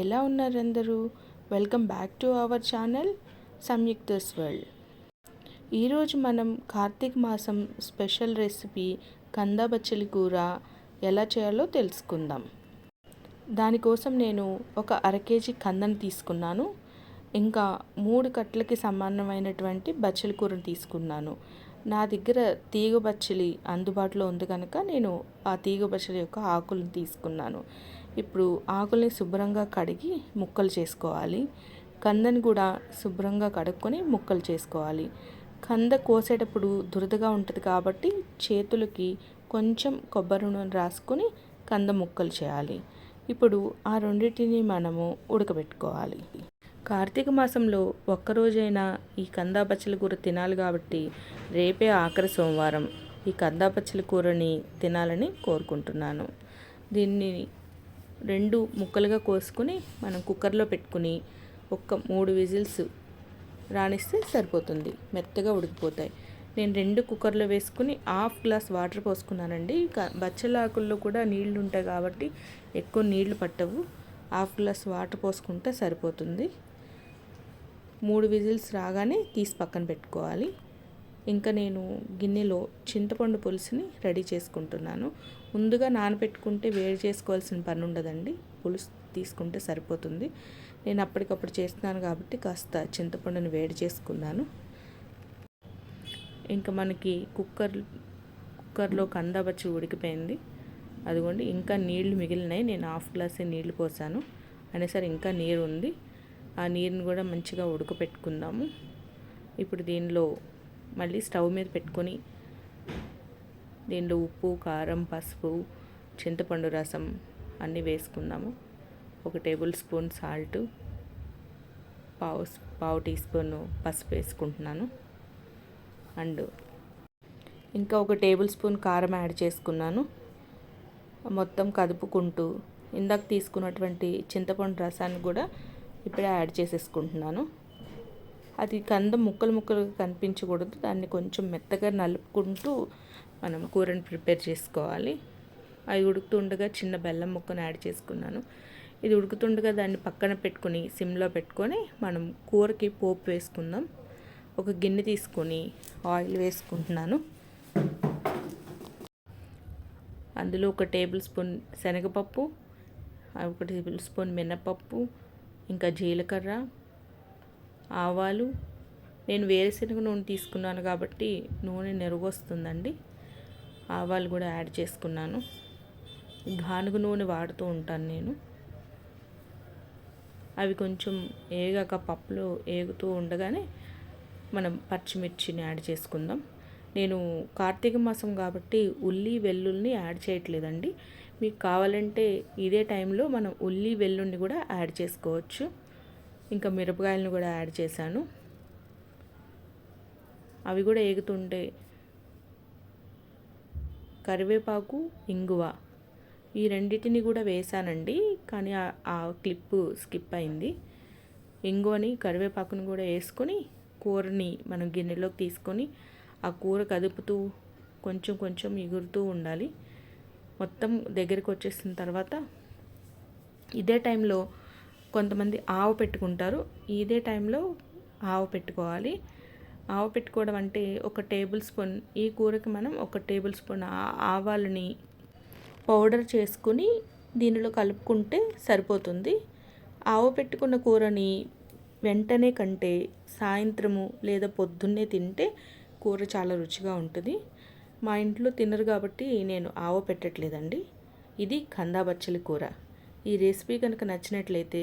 ఎలా ఉన్నారు అందరూ welcome back to our channel Samyuktha's world. ఈరోజు మనం కార్తీక మాసం స్పెషల్ రెసిపీ కంద బచ్చలి కూర ఎలా చేయాలో తెలుసుకుందాం. దానికోసం నేను ఒక అర కేజీ కందను తీసుకున్నాను. ఇంకా మూడు కట్లకి సమానమైనటువంటి బచ్చలి కూరను తీసుకున్నాను. నా దగ్గర తీగ బచ్చలి అందుబాటులో ఉంది కనుక నేను ఆ తీగ బచ్చలి యొక్క ఆకులను తీసుకున్నాను. ఇప్పుడు ఆకుల్ని శుభ్రంగా కడిగి ముక్కలు చేసుకోవాలి. కందని కూడా శుభ్రంగా కడుక్కొని ముక్కలు చేసుకోవాలి. కంద కోసేటప్పుడు దురదగా ఉంటుంది కాబట్టి చేతులకి కొంచెం కొబ్బరి నూనె రాసుకొని కంద ముక్కలు చేయాలి. ఇప్పుడు ఆ రెండింటిని మనము ఉడకబెట్టుకోవాలి. కార్తీక మాసంలో ఒక్కరోజైనా ఈ కందా పచ్చలి కూర తినాలి కాబట్టి రేపే ఆఖరి సోమవారం ఈ కందా పచ్చలి కూరని తినాలని కోరుకుంటున్నాను. దీన్ని రెండు ముక్కలుగా కోసుకుని మనం కుక్కర్లో పెట్టుకుని ఒక్క మూడు విజిల్స్ రాణిస్తే సరిపోతుంది. మెత్తగా ఉడికిపోతాయి. నేను రెండు కుక్కర్లో వేసుకుని హాఫ్ గ్లాస్ వాటర్ పోసుకున్నానండి. బచ్చలాకుల్లో కూడా నీళ్ళు ఉంటాయి కాబట్టి ఎక్కువ నీళ్ళు పట్టవు. హాఫ్ గ్లాస్ వాటర్ పోసుకుంటే సరిపోతుంది. మూడు విజిల్స్ రాగానే తీసి పక్కన పెట్టుకోవాలి. ఇంకా నేను గిన్నెలో చింతపండు పులుసుని రెడీ చేసుకుంటున్నాను. ముందుగా నానబెట్టుకుంటే వేడి చేసుకోవాల్సిన పని ఉండదండి. పులుసు తీసుకుంటే సరిపోతుంది. నేను అప్పటికప్పుడు చేస్తున్నాను కాబట్టి కాస్త చింతపండుని వేడి చేసుకున్నాను. ఇంకా మనకి కుక్కర్ కుక్కర్లో కందబచ్చి ఉడికిపోయింది. అదిగోండి ఇంకా నీళ్ళు మిగిలినాయి. నేను హాఫ్ గ్లాసే నీళ్ళు పోసాను. అనేసరి ఇంకా నీరు ఉంది ఆ నీరుని కూడా మంచిగా ఉడకపెట్టుకుందాము. ఇప్పుడు దీనిలో మళ్ళీ స్టవ్ మీద పెట్టుకొని దీనిలో ఉప్పు కారం పసుపు చింతపండు రసం అన్నీ వేసుకుందాము. ఒక టేబుల్ స్పూన్ సాల్ట్ పావు పావు టీ స్పూన్ పసుపు వేసుకుంటున్నాను. అండ్ ఇంకా ఒక టేబుల్ స్పూన్ కారం యాడ్ చేసుకున్నాను. మొత్తం కదుపుకుంటూ ఇందాక తీసుకున్నటువంటి చింతపండు రసాన్ని కూడా ఇప్పుడే యాడ్ చేసేసుకుంటున్నాను. అది కంద ముక్కలు ముక్కలుగా కనిపించకూడదు. దాన్ని కొంచెం మెత్తగా నలుపుకుంటూ మనం కూరని ప్రిపేర్ చేసుకోవాలి. అది ఉడుకుతుండగా చిన్న బెల్లం ముక్కను యాడ్ చేసుకున్నాను. ఇది ఉడుకుతుండగా దాన్ని పక్కన పెట్టుకొని సిమ్లో పెట్టుకొని మనం కూరకి పోపు వేసుకుందాం. ఒక గిన్నె తీసుకొని ఆయిల్ వేసుకుంటున్నాను. అందులో ఒక టేబుల్ స్పూన్ శనగపప్పు ఒక టేబుల్ స్పూన్ మినపప్పు ఇంకా జీలకర్ర ఆవాలు నేను వేరుశనగ నూనె తీసుకున్నాను కాబట్టి నూనె నెరుగొస్తుందండి. ఆవాలు కూడా యాడ్ చేసుకున్నాను. గానుగ నూనె వాడుతూ ఉంటాను నేను. అవి కొంచెం ఏగాక పప్పులో ఏగుతూ ఉండగానే మనం పచ్చిమిర్చిని యాడ్ చేసుకుందాం. నేను కార్తీక మాసం కాబట్టి ఉల్లి వెల్లుల్ని యాడ్ చేయట్లేదండి. మీకు కావాలంటే ఇదే టైంలో మనం ఉల్లి వెల్లుల్ని కూడా యాడ్ చేసుకోవచ్చు. ఇంకా మిరపకాయలను కూడా యాడ్ చేశాను. అవి కూడా ఏగుతుంటే కరివేపాకు ఇంగువ ఈ రెండింటిని కూడా వేసానండి కానీ ఆ క్లిప్ స్కిప్ అయింది. ఇంగువని కరివేపాకుని కూడా వేసుకొని కూరని మనం గిన్నెలోకి తీసుకొని ఆ కూర కదుపుతూ కొంచెం కొంచెం ఎగురుతూ ఉండాలి. మొత్తం దగ్గరికి వచ్చేసిన తర్వాత ఇదే టైంలో కొంతమంది ఆవు పెట్టుకుంటారు. ఇదే టైంలో ఆవు పెట్టుకోవాలి. ఆవు పెట్టుకోవడం అంటే ఒక టేబుల్ స్పూన్ ఈ కూరకి మనం ఒక టేబుల్ స్పూన్ ఆవాలని పౌడర్ చేసుకుని దీనిలో కలుపుకుంటే సరిపోతుంది. ఆవు పెట్టుకున్న కూరని వెంటనే కంటే సాయంత్రము లేదా పొద్దున్నే తింటే కూర చాలా రుచిగా ఉంటుంది. మా ఇంట్లో తినరు కాబట్టి నేను ఆవ పెట్టట్లేదండి. ఇది కందాబచ్చలి కూర. ఈ రెసిపీ కనుక నచ్చినట్లయితే